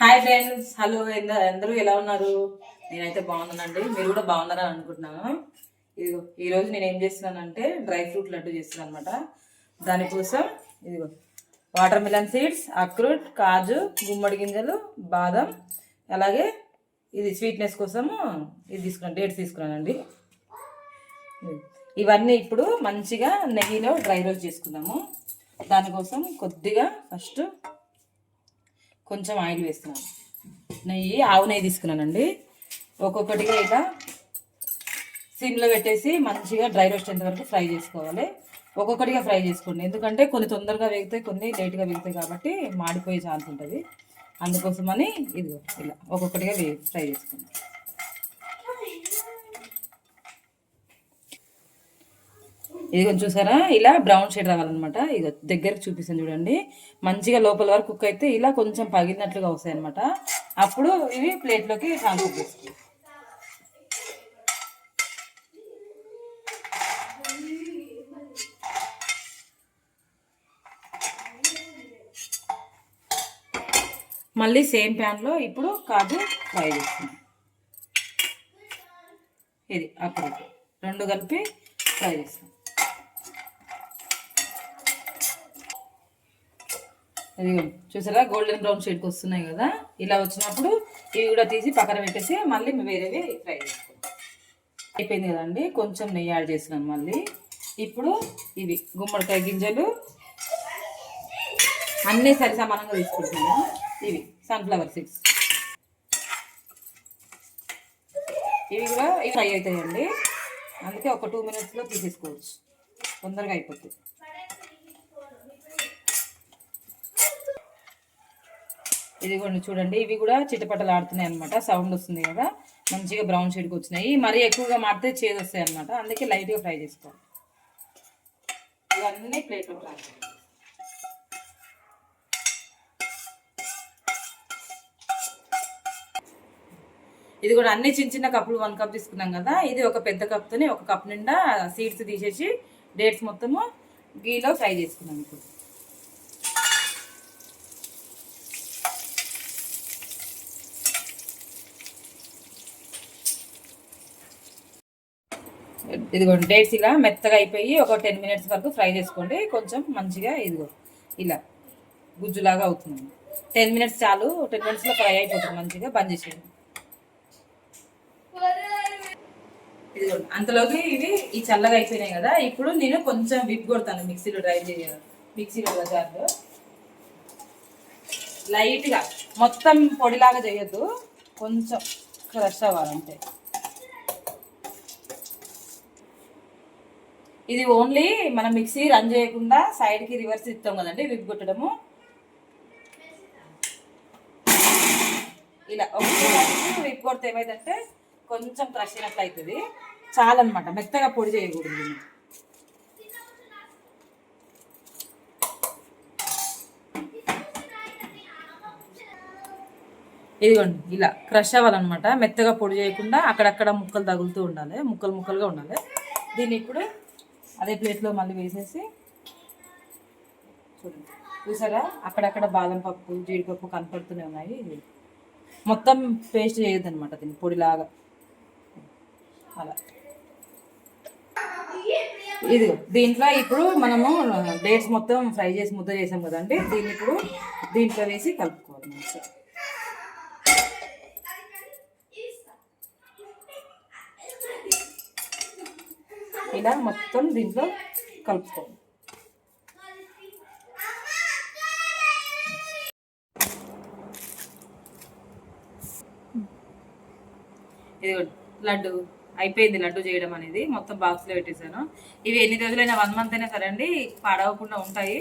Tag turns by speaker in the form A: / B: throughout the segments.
A: Hi friends. Hello అందరూ ఎలా ఉన్నారు? నేనైతే బాగున్నానండి. మీరు కూడా బాగున్నారని అనుకుంటున్నాను. ఇదిగో ఈరోజు నేను ఏం చేస్తున్నానంటే డ్రై ఫ్రూట్ లడ్డు చేస్తున్నాను అనమాట దానికోసం ఇదిగో వాటర్ మిలన్ సీడ్స్ అక్రూట్ కాజు గుమ్మడి గింజలు బాదం అలాగే ఇది స్వీట్నెస్ కోసము ఇది తీసుకున్నాను డేట్స్ తీసుకున్నానండి. ఇవన్నీ ఇప్పుడు మంచిగా నెయ్యిలో డ్రై రోస్ట్ చేసుకుందాము. దానికోసం కొద్దిగా ఫస్ట్ కొంచెం ఆయిల్ వేస్తున్నాను. నెయ్యి ఆవు నెయ్యి తీసుకున్నానండి. ఒక్కొక్కటిగా ఇలా సిమ్లో పెట్టేసి మంచిగా డ్రై రోస్ట్ వరకు ఫ్రై చేసుకోవాలి. ఒక్కొక్కటిగా ఫ్రై చేసుకోండి. ఎందుకంటే కొన్ని తొందరగా వేగుతాయి కొన్ని లేట్గా వేగుతాయి కాబట్టి మాడిపోయే ఛాన్స్ ఉంటుంది. అందుకోసమని ఇది ఇలా ఒక్కొక్కటిగా వే ఫ్రై చేసుకోండి ఇది కొంచెం చూసారా? ఇలా బ్రౌన్ షేడ్ రావాలన్నమాట. ఇది దగ్గరకు చూపిస్తాను చూడండి. మంచిగా లోపల వరకు కుక్ అయితే ఇలా కొంచెం పగిలినట్లుగా వస్తాయి అనమాట అప్పుడు ఇవి ప్లేట్లోకి ట్రాన్స్ఫర్ మళ్ళీ సేమ్ ప్యాన్లో ఇప్పుడు కాజు ఫ్రై చేస్తున్నాం ఇది అప్పుడు రెండు కలిపి ఫ్రై చేస్తాం ఇదిగో చూసారా? గోల్డెన్ బ్రౌన్ షేడ్కి వస్తున్నాయి కదా? ఇలా వచ్చినప్పుడు ఇవి కూడా తీసి పక్కన పెట్టేసి మళ్ళీ వేరేవి ఫ్రై చేసుకుంటాం అయిపోయింది కదండి? కొంచెం నెయ్యి యాడ్ చేసినాను మళ్ళీ. ఇప్పుడు ఇవి గుమ్మడికాయ గింజలు. అన్నీ సరి సమానంగా తీసుకుంటున్నాను. ఇవి సన్ఫ్లవర్ సీడ్స్ ఇవి కూడా ఇవి ఫ్రై అవుతాయండి. అందుకే ఒక టూ మినిట్స్లో తీసేసుకోవచ్చు. తొందరగా అయిపోతుంది. ఇది కూడా చూడండి ఇవి కూడా చిటపటలు ఆడుతున్నాయి అనమాట సౌండ్ వస్తుంది కదా మంచిగా బ్రౌన్ షేడ్కి వచ్చినాయి. మరీ ఎక్కువగా మాడితే చేదు వస్తాయి అనమాట అందుకే లైట్గా ఫ్రై చేసుకోవాలి. ఇవన్నీ ప్లేట్లో ఇది కూడా అన్ని చిన్న చిన్న కప్పులు వన్ కప్ తీసుకున్నాం కదా. ఇది ఒక పెద్ద కప్తోనే ఒక కప్ నిండా సీడ్స్ తీసేసి డేట్స్ మొత్తము గీలో ఫ్రై చేసుకున్నాం ఇప్పుడు. ఇదిగోండి డేట్స్ ఇలా మెత్తగా అయిపోయి ఒక టెన్ మినిట్స్ వరకు ఫ్రై చేసుకోండి. కొంచెం మంచిగా ఇదిగో ఇలా గుజ్జులాగా అవుతుంది. టెన్ మినిట్స్ చాలు టెన్ మినిట్స్లో ఫ్రై అయిపోతుంది మంచిగా బంద్ చేసేయండి. ఇదిగోండి అంతలోకి ఇవి ఈ చల్లగా అయిపోయినాయి కదా ఇప్పుడు నేను కొంచెం విప్ కొడతాను మిక్సీలో డ్రై చేయాలి మిక్సీలో జార్లో. లైట్గా మొత్తం పొడిలాగా చేయొద్దు కొంచెం క్రష్ అవ్వాలంటే ఇది ఓన్లీ మనం మిక్సీ రన్ చేయకుండా సైడ్కి రివర్స్ ఇస్తాం కదండి విప్ కొట్టడము. ఇలా ఒకటి విప్ కొడితే ఏమైందంటే కొంచెం క్రష్ అయినట్లు అవుతుంది. చాలన్నమాట మెత్తగా పొడి చేయకూడదు ఇదిగోండి ఇలా క్రష్ అవ్వాలన్నమాట. మెత్తగా పొడి చేయకుండా అక్కడక్కడ ముక్కలు తగులుతూ ఉండాలి ముక్కలు ముక్కలుగా ఉండాలి. దీన్ని ఇప్పుడు అదే ప్లేట్లో మళ్ళీ వేసేసి చూడండి. చూసారా? అక్కడక్కడ బాదం పప్పు జీడిపప్పు కనపడుతూనే ఉన్నాయి. మొత్తం పేస్ట్ చేయొద్దు అనమాట దీన్ని పొడిలాగా. అలా. ఇది దీంట్లో ఇప్పుడు మనము డేట్స్ మొత్తం ఫ్రై చేసి ముద్ద చేసాం కదండి. దీన్ని ఇప్పుడు దీంట్లో వేసి కలుపుకోవాలి మంచిగా. ఇలా మొత్తం దీంట్లో కలుపుకోండి ఇది లడ్డు అయిపోయింది లడ్డు చేయడం అనేది మొత్తం బాక్స్లో పెట్టేశాను. ఇవి ఎన్ని రోజులైనా వన్ మంత్ అయినా సరే అండి పాడవకుండా ఉంటాయి.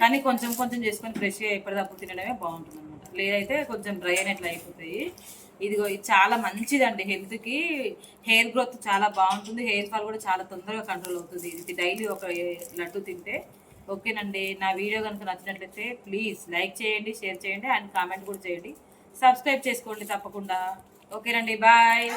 A: కానీ కొంచెం కొంచెం చేసుకొని ఫ్రెష్గా ఎప్పటిదప్పుడు తినడమే బాగుంటుంది అనమాట లేదైతే కొంచెం డ్రై అయినట్లు అయిపోతాయి. ఇదిగో ఇది చాలా మంచిదండి హెల్త్కి హెయిర్ గ్రోత్ చాలా బాగుంటుంది. హెయిర్ ఫాల్ కూడా చాలా తొందరగా కంట్రోల్ అవుతుంది. ఇది డైలీ ఒక లడ్డు తింటే ఓకేనండి. నా వీడియో కనుక నచ్చినట్లయితే ప్లీజ్ లైక్ చేయండి షేర్ చేయండి అండ్ కామెంట్ కూడా చేయండి. సబ్స్క్రైబ్ చేసుకోండి తప్పకుండా. ఓకేనండి బాయ్